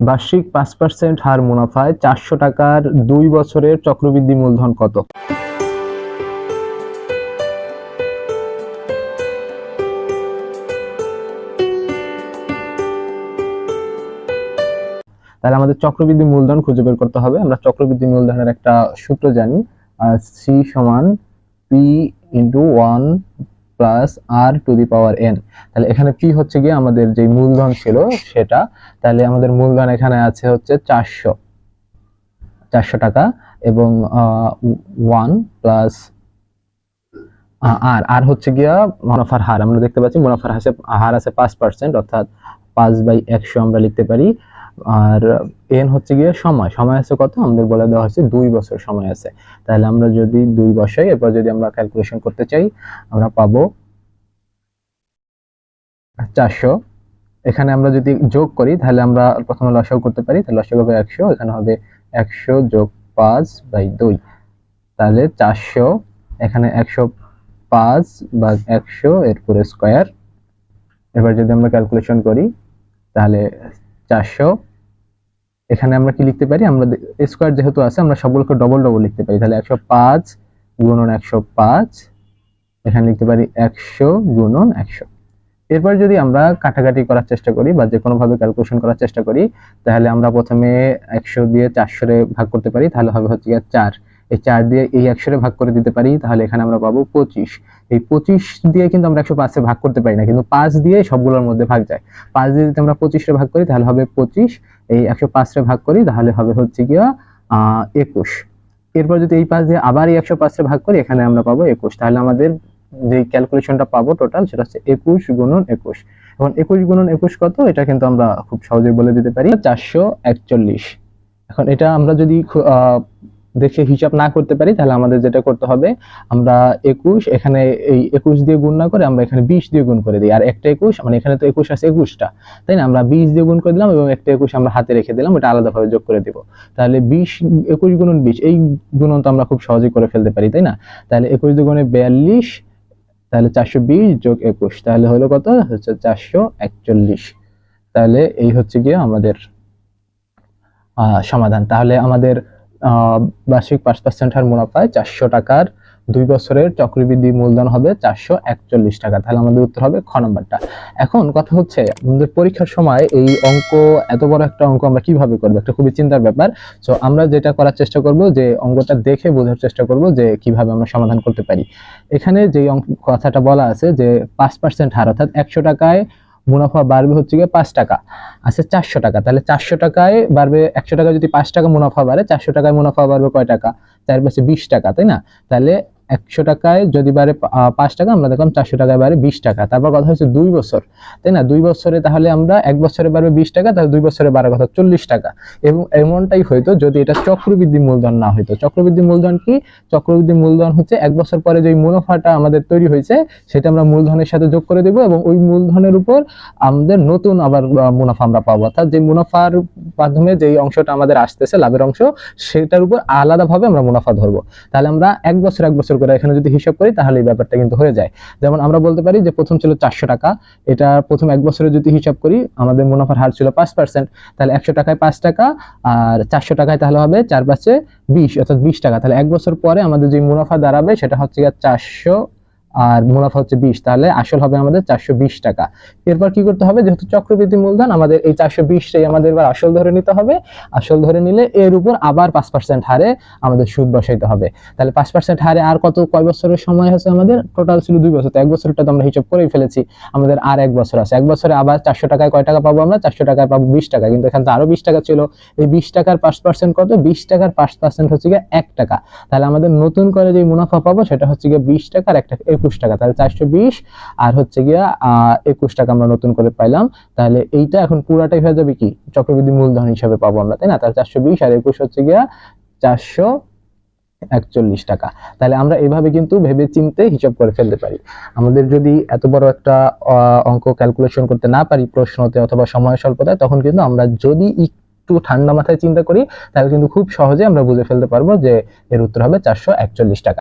বার্ষিক পাঁচ পার্সেন্ট হার মুনাফায় চারশো টাকার দুই বছরের চক্রবৃদ্ধি মূলধন কত? তাহলে আমাদের চক্রবৃদ্ধি মূলধন খুঁজে বের করতে হবে। আমরা চক্রবৃদ্ধি মূলধনের একটা সূত্র জানি সি সমান P into one plus R to the power N তাহলে এখানে পি হচ্ছে গিয়ে আমাদের যে মূলধন ছিল সেটা, তাহলে আমাদের মূলধন এখানে আছে হচ্ছে চারশো। চারশো টাকা এবং ওয়ান প্লাস আর আর হচ্ছে গিয়া মুনাফার হার। আমরা দেখতে পাচ্ছি মুনাফার হার আছে পাঁচ পার্সেন্ট অর্থাৎ পাঁচ বাই একশো আমরা লিখতে পারি। আর এন হচ্ছে গিয়ে সময়। সময় আছে কত? আমাদের বলে দেওয়া হচ্ছে দুই বছর সময় আছে। তাহলে আমরা যদি দুই বছর, এরপর যদি আমরা ক্যালকুলেশন করতে চাই, আমরা পাবো চারশো। এখানে আমরা যদি যোগ করি, তাহলে আমরা প্রথমে লসাগু করতে পারি, তাহলে লসাগু হবে একশো, এখানে হবে একশো যোগ পাঁচ বাই দুই। তাহলে চারশো, এখানে একশো পাঁচ বা একশো এরপরে স্কোয়ার এবার যদি আমরা ক্যালকুলেশন করি, তাহলে চারশো এখানে আমরা কি লিখতে পারি? আমরা স্কোয়ার যেহেতু আছে, আমরা সবগুলোকে ডবল ডবল লিখতে পারি। তাহলে একশো পাঁচ গুণন একশো পাঁচ, এখানে লিখতে পারি একশো গুণন একশো। এরপর যদি আমরা কাটাকাটি করার চেষ্টা করি বা যে কোনোভাবে ক্যালকুলেশন করার চেষ্টা করি, তাহলে আমরা প্রথমে একশো দিয়ে চারশোরে ভাগ করতে পারি, তাহলে হবে হচ্ছে গিয়ে চার। এই চার দিয়ে এই একশোরে ভাগ করে দিতে পারি, তাহলে এখানে আমরা পাবো পঁচিশ। এই পঁচিশ দিয়ে কিন্তু আমরা একশো পাঁচে ভাগ করতে পারি না, কিন্তু পাঁচ দিয়ে সবগুলোর মধ্যে ভাগ যায়। পাঁচ দিয়ে যদি আমরা পঁচিশে ভাগ করি, তাহলে হবে পঁচিশ। এই একশো পাঁচরে ভাগ করি, তাহলে হবে হচ্ছে গিয়া একুশ। এরপর যদি এই পাঁচ দিয়ে আবার এই একশো পাঁচরে ভাগ করি, এখানে আমরা পাবো একুশ। তাহলে আমাদের যে ক্যালকুলেশনটা পাবো টোটাল সেটা হচ্ছে একুশ গুণন একুশ। এখন একুশ গুণন একুশ কত? এটা কিন্তু আমরা খুব সহজেই বলে দিতে পারি, চারশো একচল্লিশ। এখন এটা আমরা যদি দেখে হিসাব না করতে পারি, তাহলে আমাদের যেটা করতে হবে, আমরা একুশ, এখানে এই একুশ দিয়ে গুণ না করে আমরা এখানে বিশ দিয়ে গুণ করে দিই। আর একটা একুশ মানে এখানে তো একুশ আছে একুশটা, তাই না? আমরা বিশ দিয়ে গুণ করে দিলাম এবং একটা একুশ আমরা হাতে রেখে দিলাম এটা আলাদাভাবে যোগ করে দিব। তাহলে বিশ, একুশ গুণন বিশ, এই গুণন তো আমরা খুব সহজেই করে ফেলতে পারি, তাই না? তাহলে একুশ দিয়ে দুগুণে বিয়াল্লিশ, তাহলে চারশো বিশ যোগ একুশ, তাহলে হলো কত? হচ্ছে চারশো একচল্লিশ। তাহলে এই হচ্ছে গিয়ে আমাদের সমাধান। তাহলে আমাদের বার্ষিক পাঁচ পার্সেন্ট হার মুনাফায় চারশো টাকার দুই বছরের চক্রবৃদ্ধি মূলধন হবে চারশো একচল্লিশ টাকা। তাহলে আমাদের উত্তর হবে খ নম্বরটা। এখন কথা হচ্ছে, আমাদের পরীক্ষার সময় এই অঙ্ক, এত বড় একটা অঙ্ক আমরা কীভাবে করব? একটা খুবই চিন্তার ব্যাপার। তো আমরা যেটা করার চেষ্টা করব, যে অঙ্কটা দেখে বোঝার চেষ্টা করব যে কীভাবে আমরা সমাধান করতে পারি। এখানে যে অঙ্ক কথাটা বলা আছে যে পাঁচ পার্সেন্ট হার, অর্থাৎ একশো টাকায় মুনাফা বাড়বে হচ্ছে গিয়ে পাঁচ টাকা। আছে চারশো টাকা। তাহলে চারশো টাকায় বাড়বে, একশো টাকা যদি পাঁচ টাকা মুনাফা বাড়ে, চারশো টাকায় মুনাফা বাড়বে কয় টাকা? তার পাশে বিশ টাকা, তাই না? তাহলে একশো টাকায় যদি বাড়ে পাঁচ টাকা, আমরা দেখলাম চারশো টাকায় বাড়ে বিশ টাকা। তারপর কথা হচ্ছে দুই বছর, তাই না? দুই বছরে তাহলে আমরা এক বছরে বাড়বে বিশ টাকা, তাহলে দুই বছরে বাড়ার কথা চল্লিশ টাকা। এবং এমনটাই হইতো যদি এটা চক্রবৃদ্ধি মূলধন না হইতো। চক্রবৃদ্ধি মূলধন কি? চক্রবৃদ্ধি মূলধন হচ্ছে এক বছর পরে যে মুনাফাটা আমাদের তৈরি হয়েছে, সেটা আমরা মূলধনের সাথে যোগ করে দেব এবং ওই মূলধনের উপর আমাদের নতুন আবার মুনাফা আমরা পাবো। অর্থাৎ যে মুনাফার মাধ্যমে যে অংশটা আমাদের আসতেছে, লাভের অংশ, সেটার উপর আলাদাভাবে আমরা মুনাফা ধরবো। তাহলে আমরা এক বছর এক বছর করে এখানে যদি হিসাব করি, তাহলে এই ব্যাপারটা কিন্তু হয়ে যায়। যেমন আমরা বলতে পারি যে, প্রথম ছিল চারশো টাকা। এটা প্রথম এক বছরে যদি হিসাব করি, আমাদের মুনাফার হার ছিল পাঁচ পার্সেন্ট তাহলে একশো টাকায় পাঁচ টাকা, আর চারশো টাকায় তাহলে হবে চার পাঁচে বিশ, অর্থাৎ বিশ টাকা। তাহলে এক বছর পরে আমাদের যে মুনাফা দাঁড়াবে, সেটা হচ্ছে গিয়ে চারশো আর মুনাফা হচ্ছে বিশ, তাহলে আসল হবে আমাদের চারশো বিশ টাকা। এরপর কি করতে হবে? যেহেতু চক্রবৃদ্ধি মূলধন, আমাদের এই চারশো বিশটাই আমাদের এবার আসল ধরে নিতে হবে। আসল ধরে নিলে এর উপর আবার পাঁচ পার্সেন্ট হারে আমাদের সুদ বসাইতে হবে। তাহলে পাঁচ পার্সেন্ট হারে আর কত, কয় বছরের সময় আছে আমাদের? টোটাল ছিল দুই বছর। তো এক বছরটা তো আমরা হিসাব করেই ফেলেছি। আমাদের আর এক বছর আছে। এক বছরে আবার চারশো টাকায় কয় টাকা পাবো আমরা? চারশো টাকায় পাবো বিশ টাকা। কিন্তু এখানে তো আরও বিশ টাকা ছিল। এই বিশ টাকার পাঁচ পার্সেন্ট কত? বিশ টাকার পাঁচ পার্সেন্ট হচ্ছে গিয়ে এক টাকা। তাহলে আমাদের নতুন করে যে মুনাফা পাবো, সেটা হচ্ছে গিয়ে বিশ টাকার এক টাকা একুশ টাকা, তাহলে চারশো বিশ, আর হচ্ছে গিয়া একুশ টাকা আমরা নতুন করে পাইলাম। তাহলে এইটা এখন পুরাটাই হয়ে যাবে কি? চক্রবৃদ্ধি মূলধন হিসাবে পাবো আমরা, তাই না? তাহলে চারশো বিশ আর একুশ হচ্ছে গিয়া চারশো একচল্লিশ টাকা। তাহলে আমরা এভাবে কিন্তু ভেবে চিনতে হিসাব করে ফেলতে পারি। আমাদের যদি এত বড় একটা অঙ্ক ক্যালকুলেশন করতে না পারি, প্রশ্নতে অথবা সময় স্বল্পতায়, তখন কিন্তু আমরা যদি একটু ঠান্ডা মাথায় চিন্তা করি, তাহলে কিন্তু খুব সহজে আমরা বুঝে ফেলতে পারব যে এর উত্তর হবে চারশো একচল্লিশ টাকা।